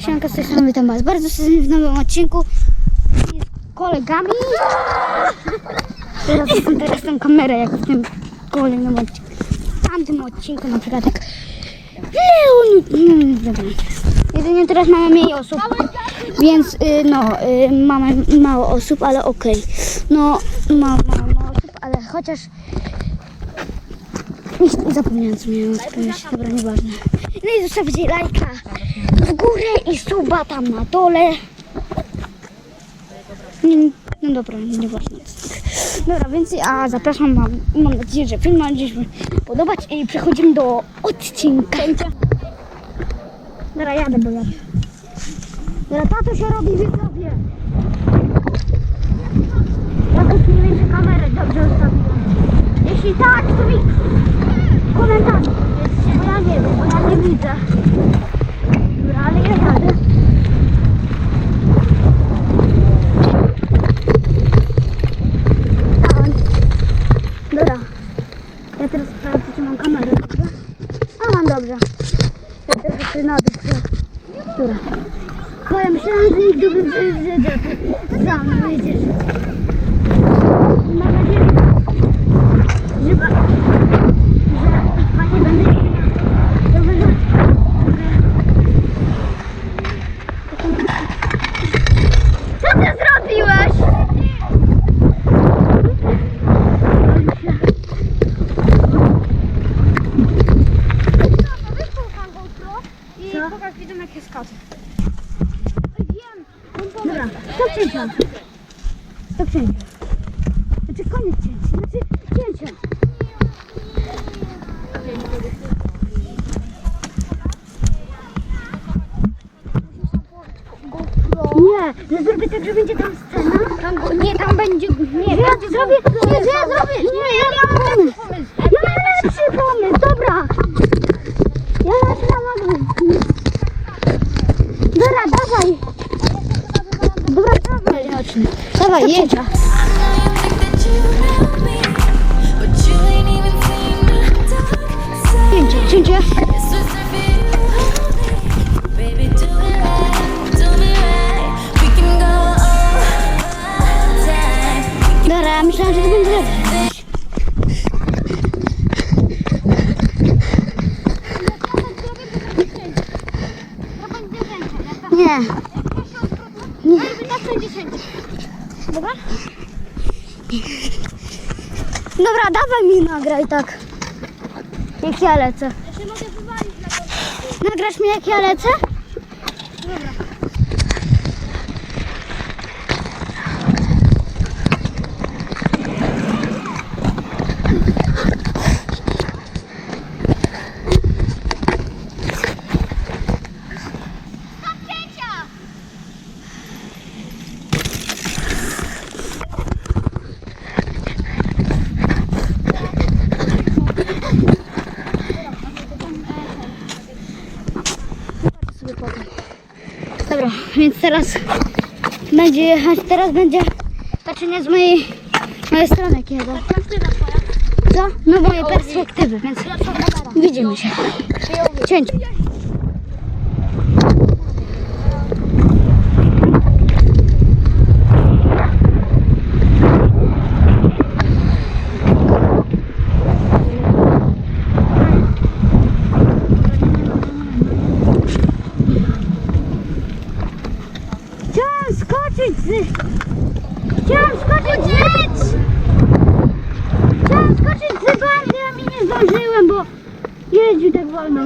Siemka, z tej strony witam Was bardzo serdecznie w nowym odcinku z kolegami. Teraz jestem teraz kamerę, jak w tym kolejnym odcinku. W tamtym odcinku na przykład no, dobra. Jedynie teraz mamy mniej osób, więc y, no, y, mamy mało osób, ale okej. No, mało, mało, mało osób, ale chociaż nie, zapomniałem co miałem powiedzieć, dobra, nieważne. No i zostawcie lajka w górę i suba tam na dole. No dobra, nieważne. Dobra, więc a zapraszam wam, mam nadzieję, że film ma dziś podobać i przechodzimy do odcinka. Dobra, jadę, bo jadę. Dobra, tato się robi widzowie. Jakoś nie wiem, czy kamerę dobrze ustawiłem. Jeśli tak, to mi komentarz. Bo ja nie wiem, bo ja nie widzę. Dobra, ale ja jadę. Dawaj. Dobra. Ja teraz sprawdzę, czy mam kamerę, dobrze? A mam dobrze. Ja teraz jeszcze na dół. prze- Dobra. Bo ja myślałam, że nigdy by wyjdzie. Za mną wyjdziesz. Mam nadzieję, że, pa- że panie będę Dobrze, że... Co ty zrobiłeś? I Co? pokaż widzom jak jest kot. Dobra, stop cięcia. Stop cięcia. Znaczy koniec cięcia. Znaczy cięcia. Nie, że zrobię tak, że będzie tam scena. Tam, go- nie, tam będzie... Nie, ja będzie zrobię, nie, że ja zrobię, nie, ja mam pomysł. Ja mam lepszy pomysł, dobra. Ja lepszy pomysł. Dobra, dawaj. Dobra, dawaj. Dawaj, jedź. Cięcie, cięcie. Dobra, dawaj mi nagraj tak. Jak ja lecę. Ja się mogę wywalić na. Nagrasz mi jak ja lecę? sobie potem. Dobra, więc teraz będzie jechać, teraz będzie patrzenie z mojej, mojej strony kiedy. Co? No mojej perspektywy, więc widzimy się. Cięcie. Chciałam skoczyć z... Chciałam skoczyć z... Chciałam skoczyć z bandy, a mi nie zdążyłem, bo jeździł tak wolno.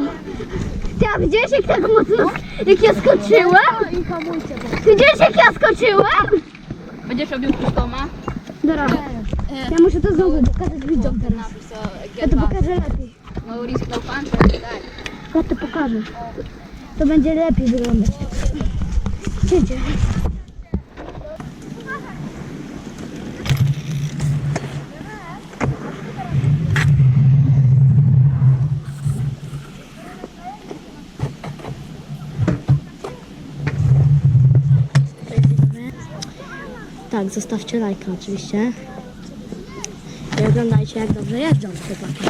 Ty, a widziałeś jak tak mocno, jak ja skoczyłem? I hamujcie to. Widziałeś jak ja skoczyłem? Będziesz robił kustoma? Dobra, ja muszę to znowu pokazać widzom teraz. Ja to pokażę lepiej. No risk no fun? Tak. Ja to pokażę. To będzie lepiej wyglądać. Cięcie. Tak, zostawcie lajka oczywiście. I oglądajcie jak dobrze jeżdżą chłopaki.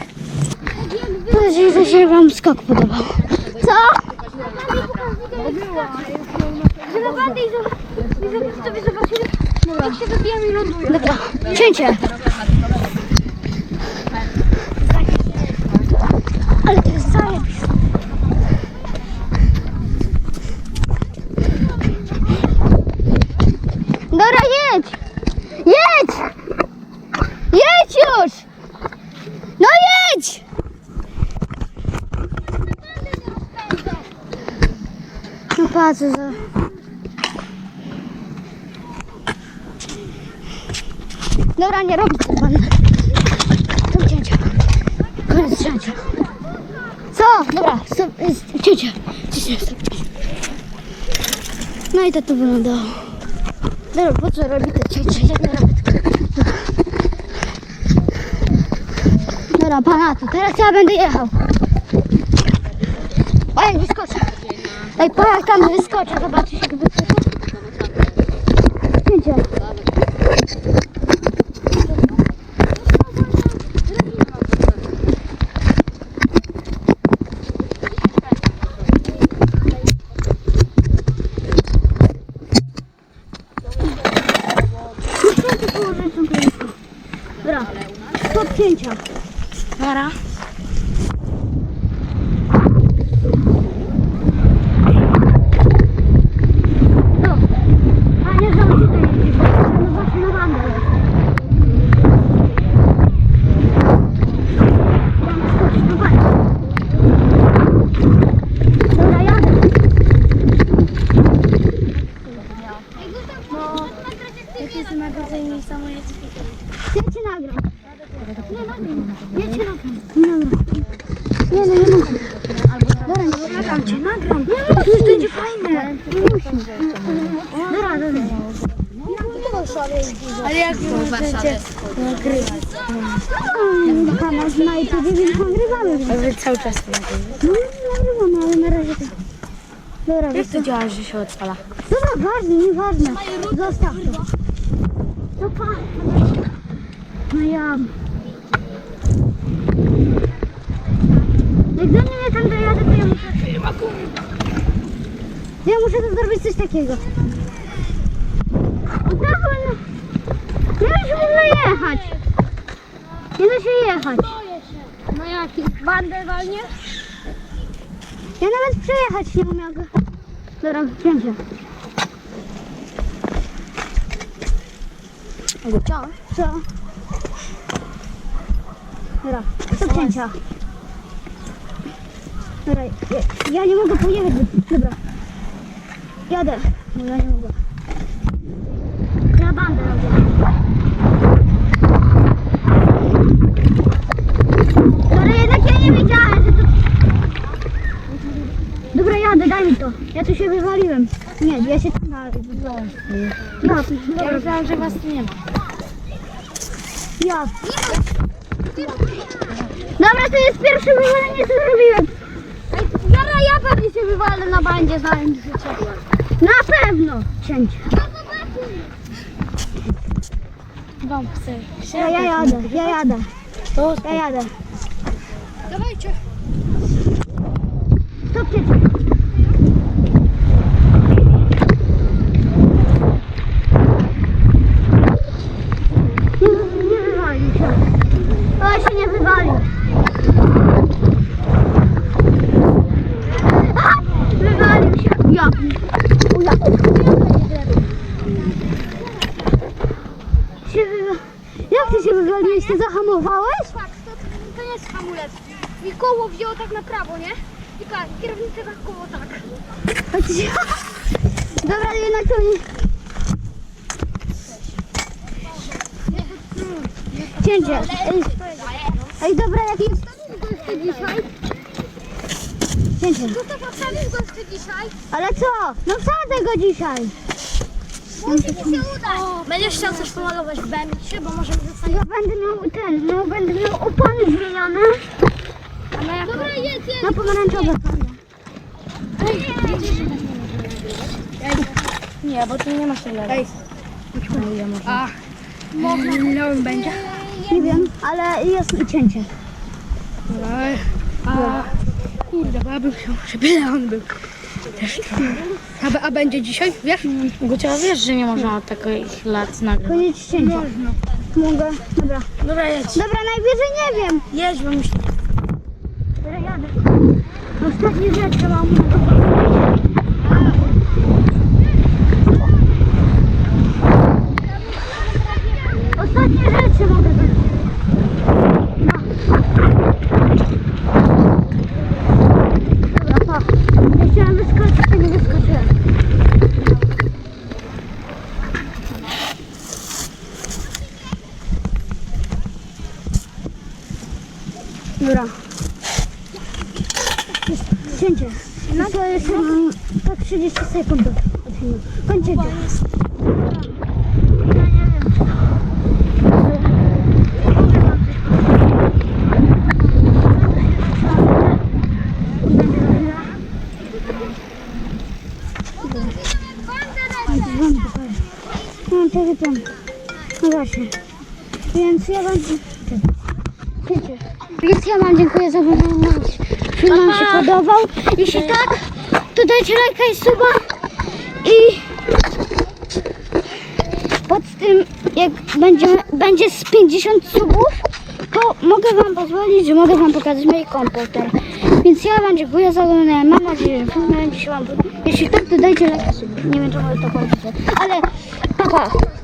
Mam nadzieję, że się wam skok podobał. Co? Żeby żeby zobaczyli, jak się wybijam i ląduję. Dobra, cięcie. Ale to jest zajebiste. Dobra, jedź! Jedź! Jedź już! No jedź! No patrz, za... Dobra, nie robię tego pana. To cięcia. Koniec cięcia. Co? Dobra, stop, cięcie. Cięcie, stop. No i to tu wyglądało. Dobra, po co robi te cięcie? Ja nie robię tego. Dobra, pana tu. Teraz ja będę jechał. O, jak wyskoczę. Ej, po jak tam wyskoczę, zobaczysz jak wyskoczę. Cięcie. Dobra, stop cięcia. Para. Stop. A nie zdąży to jeździć, bo no właśnie na bandę leci. Tam skoczyć, no patrz. Dobra, jadę. Jak jest magazyn i samolot Ja cię nagram. Nie nagram. Ja cię nagram. Nie nagram. Nie, no nie nagram. Dobra, nie nagram cię, nagram. To już będzie fajne. Nie musisz. Dobra, dobra. Ale jak W Warszawie. Pana na YouTube, więc nagrywamy. Ale cały czas to No, nagrywamy, ale na razie tak. Dobra, Jak to działa, że się odpala? Dobra, ważne, nieważne. Zostaw to. To pa. No ja. Jak do mnie nie tam dojadę, to ja muszę... Ja muszę tu zrobić coś takiego. No tak, ale... Nie da się w ogóle jechać. Nie da się jechać. No jaki? Bandę walnie? Ja nawet przejechać nie mogę. Dobra, wzięcie. Chciałem. Co? Dobra, stop cięcia. Dobra, ja, ja nie mogę pojechać. bo- Dobra. Jadę. No ja nie mogę. Ja bandę robię. Dobra, jednak ja nie wiedziałem, że to... Dobra, jadę, daj mi to. Ja tu się wywaliłem. Nie, ja się tam dalej wywaliłem. Ja, Ja myślałam, że was tu nie ma. ja. Dobra, to jest pierwsze wywalenie, co zrobiłem. Ja pewnie się wywalę na bandzie, znając życie. Na pewno. Cięcie. Wam chcę. Ja, ja jadę, ja jadę, To ja jadę. Dawajcie. Stop cięcie. Nie, nie wywalił się. O, się nie wywalił. A, Wywalił się. Ja. O, ja. Się wywa... Jak wywaliłeś? Ty zahamowałeś? Tak, to, to jest hamulec. I koło wzięło tak na prawo, nie? I tak, kierownica tak koło tak. Dobra, jednak to nie... Cięcie. Ej, ej dobra, jak jest... Goście dzisiaj? Cięcie. No to postawisz goście dzisiaj? Ale co? No wsadzę go dzisiaj. Musi ci się udać. Będziesz chciał coś pomalować w BMX-ie, bo możemy zostawić. Ja będę miał ten, no będę miał opony zmienione A na jak... Dobra, jedź, jedź. na pomarańczowe. Nie, bo tu nie masz tyle. Ej. A, Minąłem będzie. Nie wiem, ale jest i cięcie. A, kurde, bo ja bym chciał, żeby on był. A, a będzie dzisiaj, wiesz? Gucia, wiesz, że nie można takich lat nagrywać. Koniec cięcia. Mogę. Dobra. Dobra, jedź. Dobra, najwyżej nie wiem. Jedź, bo myślę. Dobra, jadę. Ostatnie rzeczy mam. Ostatnie rzeczy mogę zrobić. No. Dobra, pa. Ja chciałam wyskoczyć, to nie wyskoczyłem. Dobra. Cięcie. No to jest tak 30 sekund do od filmu. Kończycie. No to wytem. No właśnie. Więc ja wam... Ja wam dziękuję za oglądanie. Film wam się podobał. Jeśli tak, to dajcie lajka i suba. I pod tym, jak będzie, będzie z 50 subów, to mogę wam pozwolić, że mogę wam pokazać mój komputer. Więc ja wam dziękuję za oglądanie. Mam nadzieję, że film będzie się wam podobał. Jeśli tak, to dajcie lajka i suba. Nie wiem, czemu to kończycie. Ale papa. Pa.